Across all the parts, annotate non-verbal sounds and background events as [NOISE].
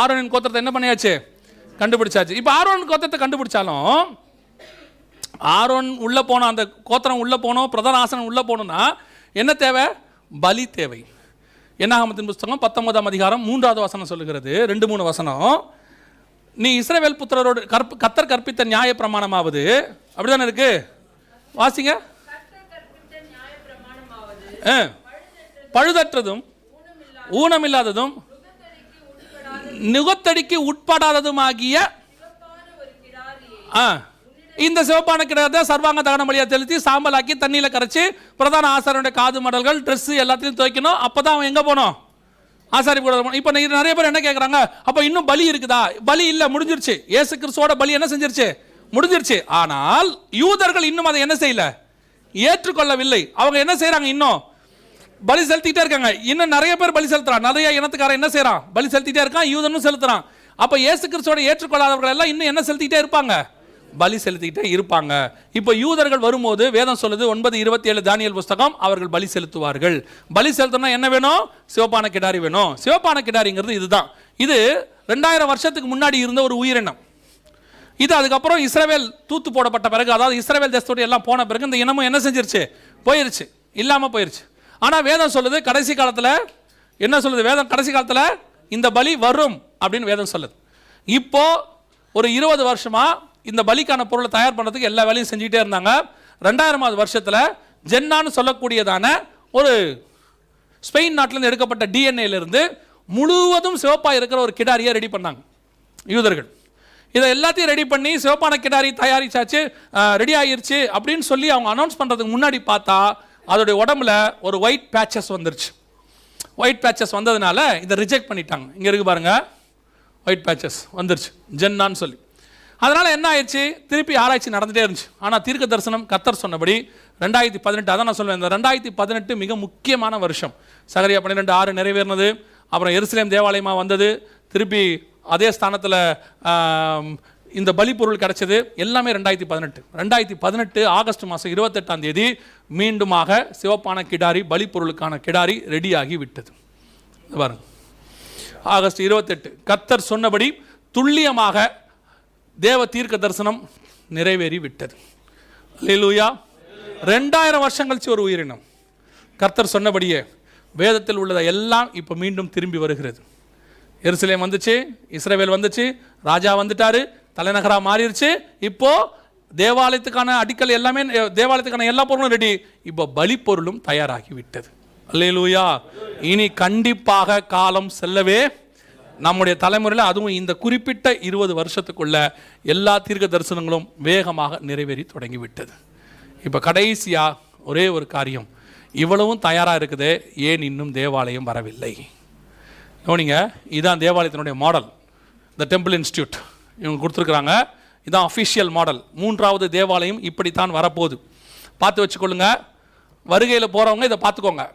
ஆரோனின் கோத்திரத்தை என்ன பண்ணியாச்சு? கண்டுபிடிச்சாச்சு. இப்போ ஆரோன் கோத்திரத்தை கண்டுபிடிச்சாலும் ஆரோன் உள்ளே போனோம் அந்த கோத்திரம் உள்ளே போனோம் பிரதான ஆசனம் உள்ளே போகணும்னா என்ன தேவை? பலி தேவை. என்னாகமத்தின் புஸ்தகம் பத்தொன்பதாம் அதிகாரம் மூன்றாவது வசனம் சொல்லுகிறது. ரெண்டு மூணு வசனம். நீ இஸ்ரவேல் புத்திரரோடு கற்ப கத்தர் கற்பித்த நியாய பிரமாணமாவது. அப்படிதானே இருக்கு? வாசிங்க. பழுதற்றதும் ஊனமில்லாததும் நுகத்தடிக்கு உட்படாததுமாகிய ஆ இந்த சிவப்பான கிடத்தை சர்வாங்க தகன பலியாக செலுத்தி சாம்பலாக்கி தண்ணியில் கரைச்சி பிரதான ஆசாரியனுடைய காது மடல்கள் ட்ரெஸ்ஸு எல்லாத்தையும் துவைக்கணும். அப்போ தான் அவன் எங்கே போனோம்? ஆசாரி கூட இப்போ நிறைய பேர் என்ன கேட்குறாங்க அப்போ இன்னும் பலி இருக்குதா? பலி இல்லை முடிஞ்சிருச்சு. ஏசு கிறிஸ்துவோட பலி என்ன செஞ்சிருச்சு? முடிஞ்சிருச்சு. ஆனால் யூதர்கள் இன்னும் அதை என்ன செய்யல? ஏற்றுக்கொள்ளவில்லை. அவங்க என்ன செய்கிறாங்க இன்னும்? பலி செலுத்திட்டே இருக்காங்க. இன்னும் நிறைய பேர் பலி செலுத்துறான். நிறைய இனத்துக்காரன் என்ன செய்யறான் பலி செலுத்திட்டே இருக்கான் யூதனும் செலுத்துறான். அப்ப இயேசு கிறிஸ்துவோட ஏற்றுக்கொள்ளாதவர்கள் எல்லாம் இன்னும் என்ன செலுத்திட்டே இருப்பாங்க? பலி செலுத்திக்கிட்டே இருப்பாங்க. இப்போ யூதர்கள் வரும்போது வேதம் சொல்லுது ஒன்பது இருபத்தி ஏழு தானியல் புஸ்தகம் அவர்கள் பலி செலுத்துவார்கள். பலி செலுத்தணும்னா என்ன வேணும்? சிவப்பான கிடாரி வேணும். சிவப்பான கிடாரிங்கிறது இதுதான். இது ரெண்டாயிரம் வருஷத்துக்கு முன்னாடி இருந்த ஒரு உயிரினம். இது அதுக்கப்புறம் இஸ்ரவேல் தூத்து போடப்பட்ட பிறகு அதாவது இஸ்ரேவேல் தேசத்தோடு எல்லாம் போன பிறகு இந்த இனமும் என்ன செஞ்சிருச்சு? போயிருச்சு. இல்லாமல் போயிருச்சு. ஆனால் வேதம் சொல்லுது கடைசி காலத்தில் என்ன சொல்லுது? வேதம் கடைசி காலத்தில் இந்த பலி வரும் அப்படின்னு வேதம் சொல்லுது. இப்போ ஒரு இருபது வருஷமாக இந்த பலிக்கான பொருளை தயார் பண்ணுறதுக்கு எல்லா வேலையும் செஞ்சுக்கிட்டே இருந்தாங்க. ரெண்டாயிரமாவது வருஷத்தில் ஜென்னான்னு சொல்லக்கூடியதான ஒரு ஸ்பெயின் நாட்டிலேருந்து எடுக்கப்பட்ட டிஎன்ஏலேருந்து முழுவதும் சிவப்பாக இருக்கிற ஒரு கிடாரியை ரெடி பண்ணாங்க யூதர்கள். இதை எல்லாத்தையும் ரெடி பண்ணி சிவப்பான கிடாரி தயாரிச்சாச்சு ரெடி ஆகிருச்சு அப்படின்னு சொல்லி அவங்க அனௌன்ஸ் பண்ணுறதுக்கு முன்னாடி பார்த்தா அதோடைய உடம்புல ஒரு ஒயிட் பேச்சஸ் வந்துருச்சு. ஒயிட் பேச்சஸ் வந்ததுனால இதை ரிஜெக்ட் பண்ணிட்டாங்க. இங்கே இருக்கு பாருங்க. ஒயிட் பேச்சஸ் வந்துருச்சு. ஜென்னான்னு சொல்லி. அதனால் என்ன ஆயிடுச்சு? திருப்பி ஆராய்ச்சி நடந்துகிட்டே இருந்துச்சு. ஆனால் தீர்க்க தரிசனம் கத்தர் சொன்னபடி ரெண்டாயிரத்தி பதினெட்டு அதான் நான் சொல்லுவேன் இந்த ரெண்டாயிரத்தி பதினெட்டு மிக முக்கியமான வருஷம். சகரியா பன்னிரெண்டு ஆறு நிறைவேறினது. அப்புறம் எருசலேம் தேவாலயமாக வந்தது. திருப்பி அதே ஸ்தானத்தில் இந்த பலிப்பொருள் கிடைச்சது எல்லாமே ரெண்டாயிரத்தி பதினெட்டு. ரெண்டாயிரத்தி பதினெட்டு ஆகஸ்ட் மாதம் இருபத்தெட்டாம் தேதி மீண்டுமாக சிவப்பான கிடாரி பலிப்பொருளுக்கான கிடாரி ரெடியாகி விட்டது. பாருங்க. ஆகஸ்ட் இருபத்தெட்டு. கத்தர் சொன்னபடி துல்லியமாக தேவ தீர்க்க தரிசனம் நிறைவேறி விட்டது. லீலூயா ரெண்டாயிரம் வருஷம் கழிச்சு ஒரு உயிரினம். கர்த்தர் சொன்னபடியே வேதத்தில் உள்ளதை எல்லாம் இப்போ மீண்டும் திரும்பி வருகிறது. எருசலேம் வந்துச்சு இஸ்ரேவேல் வந்துச்சு ராஜா வந்துட்டாரு தலைநகராக மாறிடுச்சு இப்போ தேவாலயத்துக்கான அடிக்கல் எல்லாமே தேவாலயத்துக்கான எல்லா பொருளும் ரெடி இப்போ பலிப்பொருளும் தயாராகி விட்டது அல்லேலூயா. இனி கண்டிப்பாக காலம் செல்லவே நம்முடைய தலைமுறையில் அதுவும் இந்த குறிப்பிட்ட இருபது வருஷத்துக்குள்ள எல்லா தீர்க்க தரிசனங்களும் வேகமாக நிறைவேறி தொடங்கிவிட்டது. இப்போ கடைசியாக ஒரே ஒரு காரியம். இவ்வளவும் தயாராக இருக்குது ஏன் இன்னும் தேவாலயம் வரவில்லை? கவனிங்க இதுதான் தேவாலயத்தினுடைய மாடல் த டெம்பிள் இன்ஸ்டியூட் இவங்க கொடுத்துருக்குறாங்க. இதான் அஃபிஷியல் மாடல் மூன்றாவது தேவாலயம் இப்படித்தான் வரப்போகுது. பார்த்து வச்சுக்கொள்ளுங்க. வருகையில் போகிறவங்க இதை பார்த்துக்கோங்க.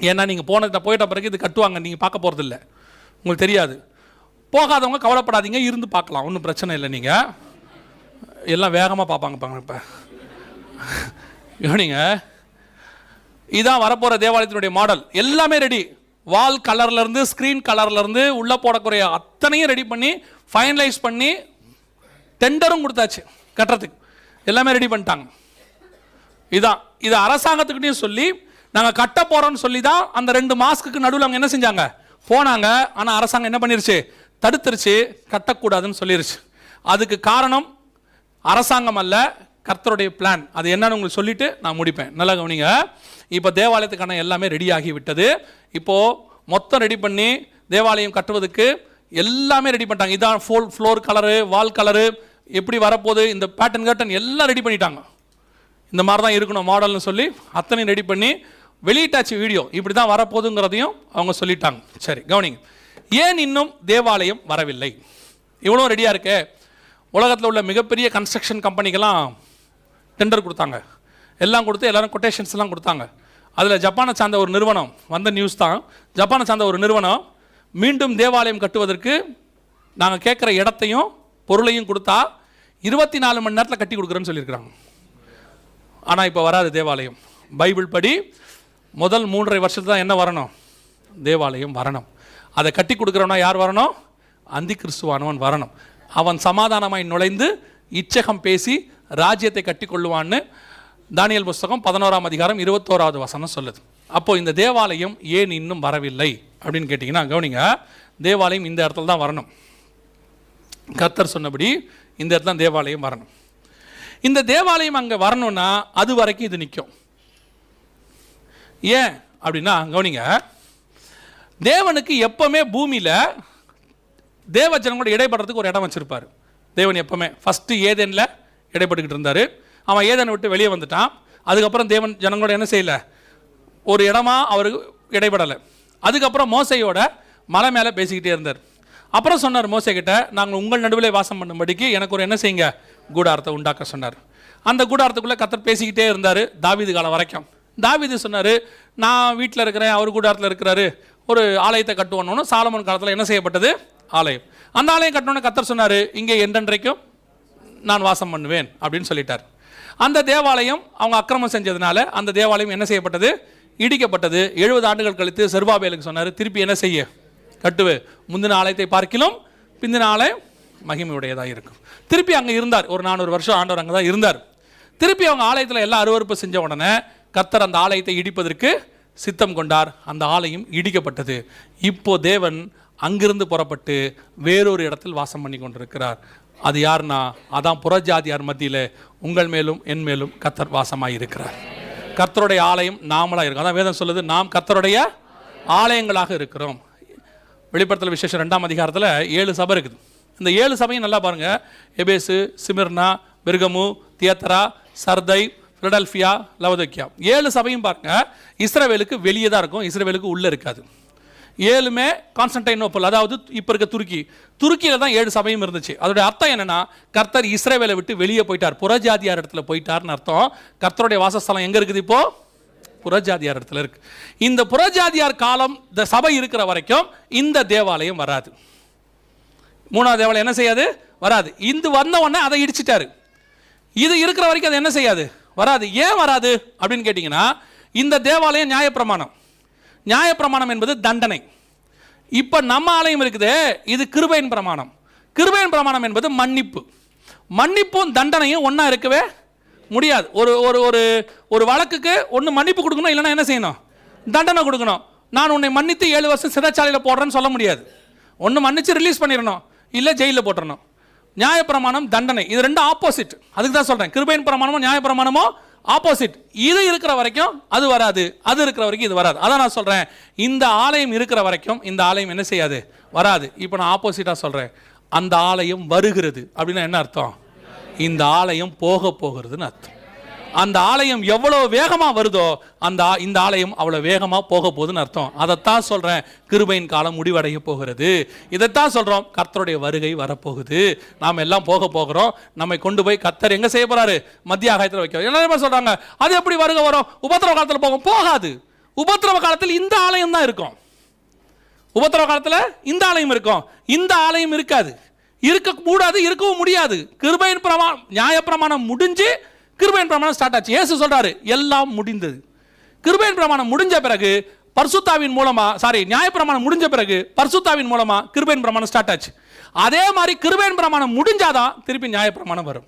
ஏன்னா நீங்கள் போனதை போயிட்ட பிறகு இது கட்டுவாங்க. நீங்கள் பார்க்க போகிறதில்ல உங்களுக்கு தெரியாது. போகாதவங்க கவலைப்படாதீங்க. இருந்து பார்க்கலாம். ஒன்றும் பிரச்சனை இல்லை நீங்கள் எல்லாம் வேகமாக பார்ப்பாங்க பாங்க இப்போ. [LAUGHS] கவனிங்க. இதான் வரப்போகிற தேவாலயத்தினுடைய மாடல் எல்லாமே ரெடி வால் கலர்லேருந்து ஸ்க்ரீன் கலர்லேருந்து உள்ளே போடக்கூடிய அத்தனையும் ரெடி பண்ணி ஃபைனலைஸ் பண்ணி டெண்டரும் கொடுத்தாச்சு கட்டுறதுக்கு. எல்லாமே ரெடி பண்ணிட்டாங்க. இதான். இது அரசாங்கத்துக்கிட்டையும் சொல்லி நாங்கள் கட்ட போகிறோம்னு சொல்லி தான் அந்த ரெண்டு மாஸ்க்குக்கு நடுவில் அவங்க என்ன செஞ்சாங்க? போனாங்க. ஆனால் அரசாங்கம் என்ன பண்ணிருச்சு? தடுத்துருச்சு. கட்டக்கூடாதுன்னு சொல்லிருச்சு. அதுக்கு காரணம் அரசாங்கம் அல்ல கர்த்தருடைய பிளான் அது என்னன்னு உங்களுக்கு சொல்லிட்டு நான் முடிப்பேன். நல்லா கவனிங்க. இப்போ தேவாலயத்துக்கான எல்லாமே ரெடி ஆகிவிட்டது. விட்டது மொத்தம் ரெடி பண்ணி தேவாலயம் கட்டுவதற்கு எல்லாமே ரெடி பண்ணிட்டாங்க. இதான் ஃபோல் ஃப்ளோர் கலரு வால் கலரு எப்படி வரப்போகுது இந்த பேட்டன் கர்டன் எல்லாம் ரெடி பண்ணிட்டாங்க. இந்த மாதிரி தான் இருக்கணும் மாடல்னு சொல்லி அத்தனையும் ரெடி பண்ணி வெளியிட்டாச்சு வீடியோ இப்படி தான் வரப்போகுதுங்கிறதையும் அவங்க சொல்லிட்டாங்க. சரி கவனிங்க. ஏன் இன்னும் தேவாலயம் வரவில்லை? இவ்வளோ ரெடியாக இருக்கே. உலகத்தில் உள்ள மிகப்பெரிய கன்ஸ்ட்ரக்ஷன் கம்பெனிக்கெல்லாம் டெண்டர் கொடுத்தாங்க. எல்லாம் கொடுத்து எல்லாரும் கொட்டேஷன்ஸ்லாம் கொடுத்தாங்க. அதில் ஜப்பானை சார்ந்த ஒரு நிறுவனம் வந்த நியூஸ் தான். ஜப்பானை சார்ந்த ஒரு நிறுவனம் மீண்டும் தேவாலயம் கட்டுவதற்கு நாங்கள் கேட்குற இடத்தையும் பொருளையும் கொடுத்தா இருபத்தி நாலு மணி நேரத்தில் கட்டி கொடுக்குறேன்னு சொல்லியிருக்கிறாங்க. ஆனால் இப்போ வராது தேவாலயம். பைபிள் படி முதல் மூன்றரை வருஷத்துல தான் என்ன வரணும்? தேவாலயம் வரணும். அதை கட்டி கொடுக்குறவனா யார் வரணும்? அந்தி கிறிஸ்துவானவன் வரணும். அவன் சமாதானமாய் நுழைந்து இச்சகம் பேசி ராஜ்யத்தை கட்டி கொள்ளுவான்னு தானியல் புஸ்தகம் பதினோராம் அதிகாரம் இருபத்தோராவது வசனம் சொல்லுது. அப்போது இந்த தேவாலயம் ஏன் இன்னும் வரவில்லை? அப்படின்னு கேட்டிங்கன்னா கவனிங்க தேவாலயம் இந்த இடத்துல தான் வரணும். கத்தர் சொன்னபடி இந்த இடத்துல தான் தேவாலயம் வரணும். இந்த தேவாலயம் அங்கே வரணும்னா அது வரைக்கும் இது நிற்கும் ஏன்? அப்படின்னா கவனிங்க தேவனுக்கு எப்பவுமே பூமியில் தேவ ஜனங்களோட இடைப்படுறதுக்கு ஒரு இடம் வச்சுருப்பார். தேவன் எப்பவுமே ஃபஸ்ட்டு ஏதேனில் இடைப்பட்டுக்கிட்டு இருந்தார். அவன் ஏதனை விட்டு வெளியே வந்துட்டான். அதுக்கப்புறம் தேவன் ஜனங்களோட என்ன செய்யல? ஒரு இடமா அவருக்கு இடைப்படலை அதுக்கப்புறம் மோசையோட மலை மேலே பேசிக்கிட்டே இருந்தார். அப்புறம் சொன்னார் மோசை கிட்ட நாங்கள் உங்கள் நடுவில் வாசம் பண்ணும்படிக்கு எனக்கு ஒரு என்ன செய்யுங்க? கூடாரத்தை உண்டாக்க சொன்னார். அந்த கூடாரத்துக்குள்ளே கத்தர் பேசிக்கிட்டே இருந்தார் தாவீது காலம் வரைக்கும். தாவீது சொன்னார் நான் வீட்டில் இருக்கிறேன் அவர் கூடாரத்தில் இருக்கிறாரு. ஒரு ஆலயத்தை கட்டுவோன்னு சாலமன் காலத்தில் என்ன செய்யப்பட்டது? ஆலயம். அந்த ஆலயம் கட்டணும்னு கத்தர் சொன்னார் இங்கே என்றென்றைக்கும் நான் வாசம் பண்ணுவேன் அப்படின்னு சொல்லிட்டார். அந்த தேவாலயம் அவங்க அக்கிரமம் செஞ்சதுனால அந்த தேவாலயம் என்ன செய்யப்பட்டது? இடிக்கப்பட்டது. எழுபது ஆண்டுகள் கழித்து செர்வாபேலுக்கு சொன்னார் திருப்பி என்ன செய்ய? கட்டுவு. முந்தின ஆலயத்தை பார்க்கிலும் பிந்தின ஆலயம் மகிமையுடையதாக இருக்கும். திருப்பி அங்கே இருந்தார். ஒரு நானூறு வருஷம் ஆண்டவர் அங்கே தான் இருந்தார். திருப்பி அவங்க ஆலயத்தில் எல்லாம் அருவறுப்பு செஞ்ச உடனே கத்தர் அந்த ஆலயத்தை இடிப்பதற்கு சித்தம் கொண்டார். அந்த ஆலயம் இடிக்கப்பட்டது. இப்போ தேவன் அங்கிருந்து புறப்பட்டு வேறொரு இடத்தில் வாசம் பண்ணி கொண்டிருக்கிறார் அது யார்னா அதான் புறஜாதியார் மத்தியில் உங்கள் மேலும் என் மேலும் கத்தர் வாசமாக இருக்கிறார் கர்த்தருடைய ஆலயம் நாமளாக இருக்கும் அதான் வேதம் சொல்லுது நாம் கர்த்தருடைய ஆலயங்களாக இருக்கிறோம். வெளிப்படத்தில் விசேஷம் ரெண்டாம் அதிகாரத்தில் ஏழு சபை இருக்குது. இந்த ஏழு சபையும் நல்லா பாருங்கள் எபேசு சிமிர்னா மிருகமு தியத்தரா சர்தை ஃபிலடல்ஃபியா லவதோக்கியா. ஏழு சபையும் பாருங்க இஸ்ரவேலுக்கு வெளியே தான் இருக்கும் இஸ்ரவேலுக்கு உள்ளே இருக்காது. ஏழுமே கான்ஸ்டன்டைனோப்பல் அதாவது இப்போ இருக்க துருக்கி. துருக்கியில் தான் ஏழு சபையும் இருந்துச்சு. அதோட அர்த்தம் என்னென்னா கர்த்தர் இஸ்ரேவேலை விட்டு வெளியே போயிட்டார். புறஜாதியார் இடத்துல போயிட்டார்னு அர்த்தம். கர்த்தருடைய வாசஸ்தலம் எங்கே இருக்குது இப்போ? புறஜாதியார் இடத்துல இருக்குது இந்த புறஜாதியார் காலம் இந்த சபை இருக்கிற வரைக்கும் இந்த தேவாலயம் வராது. மூணாவது தேவாலயம் என்ன செய்யாது? வராது. இந்த வந்த உடனே அதை இடிச்சிட்டாரு. இது இருக்கிற வரைக்கும் அது என்ன செய்யாது? வராது. ஏன் வராது? அப்படின்னு கேட்டிங்கன்னா இந்த தேவாலயம் நியாயப்பிரமாணம். நியாயப்பிரமாணம் என்பது தண்டனை. இப்போ நம்ம ஆலயம் இருக்குது இது கிருபையின் பிரமாணம். கிருபையின் பிரமாணம் என்பது மன்னிப்பு. மன்னிப்பும் தண்டனையும் ஒன்றா இருக்கவே முடியாது. ஒரு ஒரு ஒரு ஒரு வழக்குக்கு ஒன்று மன்னிப்பு கொடுக்கணும் இல்லைன்னா என்ன செய்யணும்? தண்டனை கொடுக்கணும். நான் உன்னை மன்னித்து ஏழு வருஷம் சிறைச்சாலையில் போடுறேன்னு சொல்ல முடியாது. ஒன்று மன்னித்து ரிலீஸ் பண்ணிடணும். இல்லை ஜெயிலில் போட்டுறணும். நியாயப்பிரமாணம் தண்டனை. இது ரெண்டும் ஆப்போசிட் அதுக்கு தான் சொல்கிறேன் கிருபையின் பிரமாணமோ நியாயப்பிரமாணமோ ஆப்போசிட் இது இருக்கிற வரைக்கும் அது வராது. அது இருக்கிற வரைக்கும் இது வராது. அதான் நான் சொல்கிறேன் இந்த ஆலயம் இருக்கிற வரைக்கும் இந்த ஆலயம் என்ன செய்யாது? வராது. இப்போ நான் ஆப்போசிட்டாக சொல்கிறேன் அந்த ஆலயம் வருகிறது. அப்படின்னா என்ன அர்த்தம்? இந்த ஆலயம் போக போகிறதுன்னு அர்த்தம். அந்த ஆலயம் எவ்வளோ வேகமாக வருதோ அந்த இந்த ஆலயம் அவ்வளோ வேகமாக போக போகுதுன்னு அர்த்தம். அதைத்தான் சொல்கிறேன் கிருபையின் காலம் முடிவடைய போகிறது. இதைத்தான் சொல்கிறோம் கர்த்தருடைய வருகை வரப்போகுது. நாம் எல்லாம் போக போகிறோம். நம்மை கொண்டு போய் கர்த்தர் எங்கே செய்ய போகிறாரு மத்திய ஆகாயத்தில் வைக்க. எல்லாருமே சொல்கிறாங்க அது எப்படி வருகை வரும்? உபத்திரவ காலத்தில் போகும். போகாது. உபத்திரவ காலத்தில் இந்த ஆலயம் தான் இருக்கும். உபத்திரவ காலத்தில் இந்த ஆலயம் இருக்கும். இந்த ஆலயம் இருக்காது. இருக்க கூடாது இருக்கவும் முடியாது. கிருபையின் பிரமாணம் நியாயப்பிரமாணம் முடிஞ்சு கிருபையின் பிரமாணம் ஸ்டார்ட் ஆச்சு. ஏசு சொல்கிறாரு எல்லாம் முடிந்தது. கிருபையின் பிரமாணம் முடிஞ்ச பிறகு பர்சுத்தாவின் மூலமா சாரி நியாயப்பிரமாணம் முடிஞ்ச பிறகு பர்சுத்தாவின் மூலமா கிருபையின் பிரமாணம் ஸ்டார்ட் ஆச்சு. அதே மாதிரி கிருபையின் பிரமாணம் முடிஞ்சாதான் திருப்பி நியாயப்பிரமாணம் வரும்.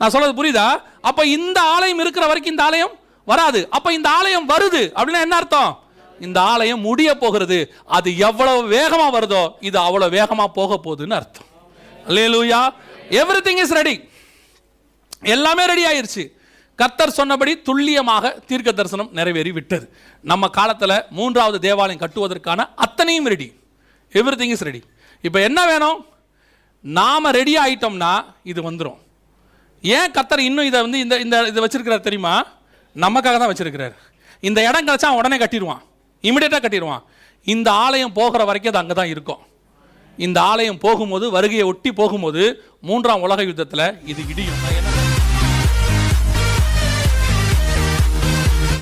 நான் சொல்றது புரியுதா? அப்ப இந்த ஆலயம் இருக்கிற வரைக்கும் இந்த ஆலயம் வராது. அப்ப இந்த ஆலயம் வருது அப்படின்னா என்ன அர்த்தம்? இந்த ஆலயம் முடிய போகிறது. அது எவ்வளவு வேகமா வருதோ இது அவ்வளவு வேகமா போக போகுதுன்னு அர்த்தம். அல்லேலூயா எவ்ரிதிங் இஸ் ரெடி எல்லாமே ரெடி ஆயிடுச்சு கர்த்தர் சொன்னபடி துல்லியமாக தீர்க்க தரிசனம் நிறைவேறி விட்டது நம்ம காலத்தில் மூன்றாவது தேவாலயம் கட்டுவதற்கான அத்தனையும் ரெடி எவ்ரிதிங் இஸ் ரெடி இப்போ என்ன வேணும்? நாம ரெடி ஆகிட்டோம்னா இது வந்துடும் ஏன் கர்த்தர் இன்னும் இதை வந்து இந்த இந்த இதை வச்சிருக்கிறார் தெரியுமா? நமக்காக தான் வச்சிருக்கிறார். இந்த இடம் கிடைச்சா உடனே கட்டிடுவான். இமிடியேட்டாக கட்டிடுவான். இந்த ஆலயம் போகிற வரைக்கும் அது அங்கே தான் இருக்கும். இந்த ஆலயம் போகும்போது வருகையை ஒட்டி போகும்போது மூன்றாம் உலக யுத்தத்தில் இது இடியும். என்ன